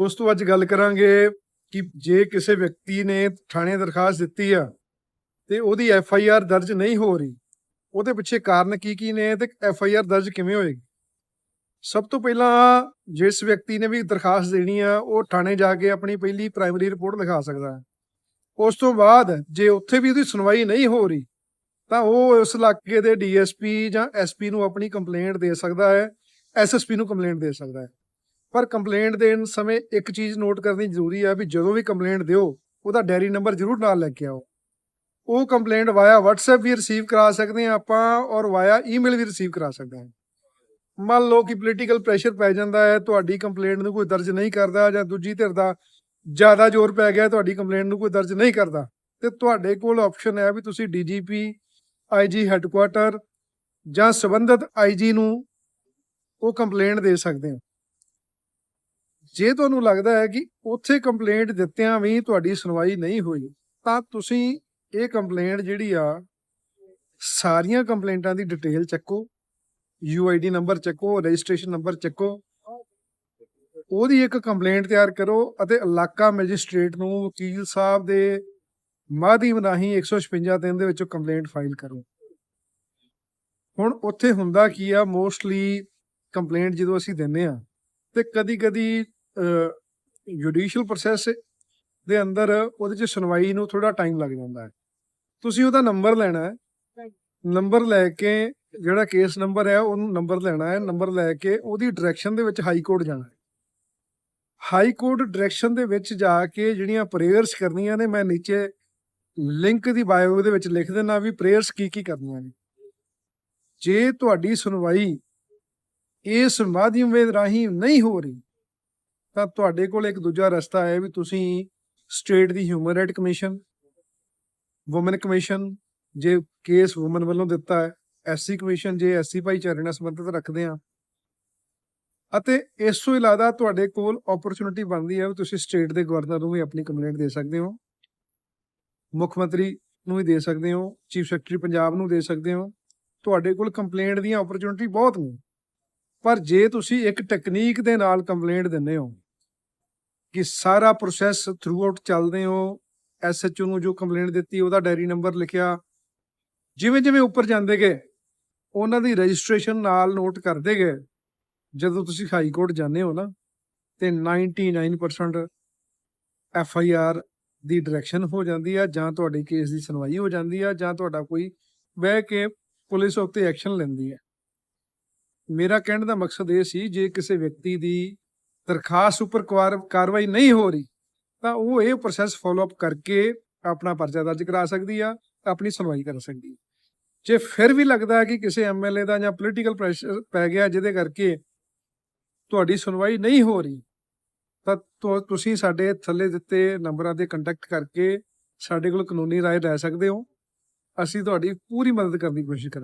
ਉਸ ਤੋਂ ਅੱਜ ਗੱਲ ਕਰਾਂਗੇ ਕਿ ਜੇ ਕਿਸੇ ਵਿਅਕਤੀ ਨੇ ਥਾਣੇ ਦਰਖਾਸਤ ਦਿੱਤੀ ਆ ਤੇ ਉਹਦੀ ਐਫ ਆਈ ਆਰ ਦਰਜ ਨਹੀਂ ਹੋ ਰਹੀ, ਉਹਦੇ ਪਿੱਛੇ ਕਾਰਨ ਕੀ ਕੀ ਨੇ ਤੇ ਐਫ ਆਈ ਆਰ ਦਰਜ ਕਿਵੇਂ ਹੋਏਗੀ? ਸਭ ਤੋਂ ਪਹਿਲਾਂ ਜਿਸ ਵਿਅਕਤੀ ਨੇ ਵੀ ਦਰਖਾਸਤ ਦੇਣੀ ਆ, ਉਹ ਥਾਣੇ ਜਾ ਕੇ ਆਪਣੀ ਪਹਿਲੀ ਪ੍ਰਾਇਮਰੀ ਰਿਪੋਰਟ ਲਿਖਾ ਸਕਦਾ ਹੈ। ਉਸ ਤੋਂ ਬਾਅਦ ਜੇ ਉੱਥੇ ਵੀ ਉਹਦੀ ਸੁਣਵਾਈ ਨਹੀਂ ਹੋ ਰਹੀ, ਤਾਂ ਉਹ ਉਸ ਇਲਾਕੇ ਦੇ ਡੀਐਸਪੀ ਜਾਂ ਐਸਪੀ ਨੂੰ ਆਪਣੀ ਕੰਪਲੇਂਟ ਦੇ ਸਕਦਾ ਹੈ ਐਸਐਸਪੀ ਨੂੰ ਕੰਪਲੇਂਟ ਦੇ ਸਕਦਾ ਹੈ। ਪਰ ਕੰਪਲੇਂਟ ਦੇਣ ਸਮੇਂ ਇੱਕ ਚੀਜ਼ ਨੋਟ ਕਰਨੀ ਜ਼ਰੂਰੀ ਹੈ ਵੀ ਜਦੋਂ ਵੀ ਕੰਪਲੇਂਟ ਦਿਓ, ਉਹਦਾ ਡੈਰੀ ਨੰਬਰ ਜ਼ਰੂਰ ਨਾਲ ਲੈ ਕੇ ਆਓ। ਉਹ ਕੰਪਲੇਂਟ ਵਾਇਆ WhatsApp ਵੀ ਰਿਸੀਵ ਕਰਾ ਸਕਦੇ ਹਾਂ ਆਪਾਂ ਔਰ ਵਾਇਆ ਈਮੇਲ ਵੀ ਰਿਸੀਵ ਕਰਾ ਸਕਦੇ ਹਾਂ। ਮੰਨ ਲਓ ਕਿ ਪੋਲੀਟੀਕਲ ਪ੍ਰੈਸ਼ਰ ਪੈ ਜਾਂਦਾ ਹੈ, ਤੁਹਾਡੀ ਕੰਪਲੇਂਟ ਨੂੰ ਕੋਈ ਦਰਜ ਨਹੀਂ ਕਰਦਾ ਜਾਂ ਦੂਜੀ ਧਿਰ ਦਾ ਜ਼ਿਆਦਾ ਜ਼ੋਰ ਪੈ ਗਿਆ, ਤੁਹਾਡੀ ਕੰਪਲੇਂਟ ਨੂੰ ਕੋਈ ਦਰਜ ਨਹੀਂ ਕਰਦਾ, ਤੇ ਤੁਹਾਡੇ ਕੋਲ ਆਪਸ਼ਨ ਹੈ ਵੀ ਤੁਸੀਂ ਡੀਜੀਪੀ ਆਈਜੀ ਹੈੱਡਕੁਆਟਰ ਜਾਂ ਸੰਬੰਧਿਤ ਆਈਜੀ ਨੂੰ ਉਹ ਕੰਪਲੇਂਟ ਦੇ ਸਕਦੇ ਹੋ। ਜੇ ਤੁਹਾਨੂੰ ਲੱਗਦਾ ਹੈ ਕਿ ਉੱਥੇ ਕੰਪਲੇਂਟ ਦਿੱਤਿਆਂ ਵੀ ਤੁਹਾਡੀ ਸੁਣਵਾਈ ਨਹੀਂ ਹੋਈ, ਤਾਂ ਤੁਸੀਂ ਇਹ ਕੰਪਲੇਂਟ ਜਿਹੜੀ ਆ, ਸਾਰੀਆਂ ਕੰਪਲੇਂਟਾਂ ਦੀ ਡਿਟੇਲ ਚੱਕੋ ਯੂਆਈਡੀ ਨੰਬਰ ਚੱਕੋ ਰਜਿਸਟ੍ਰੇਸ਼ਨ ਨੰਬਰ ਚੱਕੋ, ਉਹਦੀ ਇੱਕ ਕੰਪਲੇਂਟ ਤਿਆਰ ਕਰੋ ਅਤੇ ਇਲਾਕਾ ਮੈਜਿਸਟ੍ਰੇਟ ਨੂੰ ਵਕੀਲ ਸਾਹਿਬ ਦੇ ਮਾਧਿਅਮ ਰਾਹੀਂ 156 ਦਿਨ ਦੇ ਵਿੱਚ ਕੰਪਲੇਂਟ ਫਾਈਲ ਕਰੋ। ਹੁਣ ਉੱਥੇ ਹੁੰਦਾ ਕੀ ਆ ਮੋਸਟਲੀ ਕੰਪਲੇਂਟ ਜਦੋਂ ਅਸੀਂ ਦਿੰਨੇ ਆ ਤੇ ਕਦੀ ਕਦੀ ਜੁਡੀਸ਼ੀਅਲ ਪ੍ਰੋਸੈਸ ਦੇ ਅੰਦਰ ਉਹਦੇ ਚ ਸੁਣਵਾਈ ਨੂੰ ਥੋੜਾ ਟਾਈਮ ਲੱਗ ਜਾਂਦਾ ਹੈ। ਤੁਸੀਂ ਉਹਦਾ ਨੰਬਰ ਲੈਣਾ ਹੈ। ਨੰਬਰ ਲੈ ਕੇ ਜਿਹੜਾ ਕੇਸ ਨੰਬਰ ਹੈ ਉਹਨੂੰ ਨੰਬਰ ਲੈਣਾ ਹੈ। ਨੰਬਰ ਲੈ ਕੇ ਉਹਦੀ ਡਾਇਰੈਕਸ਼ਨ ਦੇ ਵਿੱਚ ਹਾਈ ਕੋਰਟ ਜਾਣਾ ਹੈ। ਹਾਈ ਕੋਰਟ ਡਾਇਰੈਕਸ਼ਨ ਦੇ ਵਿੱਚ ਜਾ ਕੇ ਜਿਹੜੀਆਂ ਪ੍ਰੇਅਰਸ ਕਰਨੀਆਂ ਨੇ ਮੈਂ ਨੀਚੇ ਲਿੰਕ ਦੀ ਬਾਇਓ ਦੇ ਵਿੱਚ ਲਿਖ ਦਿੰਦਾ ਵੀ ਪ੍ਰੇਅਰਸ ਕੀ ਕੀ ਕਰਨੀਆਂ ਨੇ। ਜੇ ਤੁਹਾਡੀ ਸੁਣਵਾਈ ਇਸ ਮਾਧਿਅਮ ਵੇ ਰਾਹੀਂ ਨਹੀਂ ਹੋ ਰਹੀ ਤਾਂ ਤੁਹਾਡੇ ਕੋਲ ਇੱਕ ਦੂਜਾ ਰਸਤਾ ਹੈ ਵੀ ਤੁਸੀਂ ਸਟੇਟ ਦੀ human right commission woman commission, ਜੇ ਕੇਸ ਔਮਨ ਵੱਲੋਂ ਦਿੱਤਾ ਹੈ ਐਸਸੀ ਕਮਿਸ਼ਨ, ਜੇ ਐਸਸੀ ਭਾਈਚਾਰੇ ਨਾਲ ਸੰਬੰਧਿਤ ਰੱਖਦੇ ਆ ਅਤੇ ਇਸ ਤੋਂ ਇਲਾਵਾ ਤੁਹਾਡੇ ਕੋਲ ਓਪਰਚੁਨਿਟੀ ਬਣਦੀ ਹੈ ਵੀ ਤੁਸੀਂ ਸਟੇਟ ਦੇ ਗਵਰਨਰ ਨੂੰ ਵੀ ਆਪਣੀ ਕੰਪਲੇਂਟ ਦੇ ਸਕਦੇ ਹੋ, ਮੁੱਖ ਮੰਤਰੀ ਨੂੰ ਵੀ ਦੇ ਸਕਦੇ ਹੋ, ਚੀਫ ਸੈਕਟਰੀ ਪੰਜਾਬ ਨੂੰ ਦੇ ਸਕਦੇ ਹੋ। ਤੁਹਾਡੇ ਕੋਲ ਕੰਪਲੇਂਟ ਦੀਆਂ ਓਪਰਚੁਨਿਟੀ ਬਹੁਤ ਨੇ, ਪਰ ਜੇ ਤੁਸੀਂ ਇੱਕ ਟੈਕਨੀਕ ਦੇ ਨਾਲ ਕੰਪਲੇਂਟ ਦਿੰਦੇ ਹੋ ਕਿ ਸਾਰਾ ਪ੍ਰੋਸੈਸ ਥਰੂ ਆਊਟ ਚੱਲਦੇ ਹੋ। ਐਸਐਚਓ ਨੂੰ ਜੋ ਕੰਪਲੇਂਟ ਦਿੱਤੀ, ਉਹਦਾ ਡਾਇਰੀ ਨੰਬਰ ਲਿਖਿਆ। ਜਿਵੇਂ ਜਿਵੇਂ ਉੱਪਰ ਜਾਂਦੇ ਗਏ, ਉਹਨਾਂ ਦੀ ਰਜਿਸਟ੍ਰੇਸ਼ਨ ਨਾਲ ਨੋਟ ਕਰਦੇ ਗਏ। ਜਦੋਂ ਤੁਸੀਂ ਹਾਈ ਕੋਰਟ ਜਾਂਦੇ ਹੋ ਨਾ, ਤੇ 99% ਐਫ ਆਈ ਆਰ ਦੀ ਡਾਇਰੈਕਸ਼ਨ ਹੋ ਜਾਂਦੀ ਆ, ਜਾਂ ਤੁਹਾਡੇ ਕੇਸ ਦੀ ਸੁਣਵਾਈ ਹੋ ਜਾਂਦੀ ਆ, ਜਾਂ ਤੁਹਾਡਾ ਕੋਈ ਬਹਿ ਕੇ ਪੁਲਿਸ ਉੱਤੇ ਐਕਸ਼ਨ ਲੈਂਦੀ ਹੈ ਮੇਰਾ ਕਹਿਣ ਦਾ ਮਕਸਦ ਇਹ ਸੀ, ਜੇ ਕਿਸੇ ਵਿਅਕਤੀ ਦੀ ਦਰਖਾਸਤ ਉੱਪਰ ਕਾਰ- ਕਾਰਵਾਈ ਨਹੀਂ ਹੋ ਰਹੀ, ਤਾਂ ਉਹ ਇਹ ਪ੍ਰੋਸੈਸ ਫਾਲੋ ਅਪ ਕਰਕੇ ਆਪਣਾ ਪਰਚਾ ਦਰਜ ਕਰਾ ਸਕਦੀ ਆ, ਆਪਣੀ ਸੁਣਵਾਈ ਕਰ ਸਕਦੀ ਹੈ ਜੇ ਫਿਰ ਵੀ ਲੱਗਦਾ ਹੈ ਕਿ ਕਿਸੇ ਐਮਐਲਏ ਦਾ ਜਾਂ ਪੋਲੀਟੀਕਲ ਪ੍ਰੈਸ਼ਰ ਪੈ ਗਿਆ ਜਿਹਦੇ ਕਰਕੇ ਤੁਹਾਡੀ ਸੁਣਵਾਈ ਨਹੀਂ ਹੋ ਰਹੀ, ਤਾਂ ਤੁਸੀਂ ਸਾਡੇ ਥੱਲੇ ਦਿੱਤੇ ਨੰਬਰਾਂ ਤੇ ਕੰਟੈਕਟ ਕਰਕੇ ਸਾਡੇ ਕੋਲ ਕਾਨੂੰਨੀ ਰਾਏ ਲੈ ਸਕਦੇ ਹੋ। ਅਸੀਂ ਤੁਹਾਡੀ ਪੂਰੀ ਮਦਦ ਕਰਨ ਦੀ ਕੋਸ਼ਿਸ਼ ਕਰਾਂਗੇ।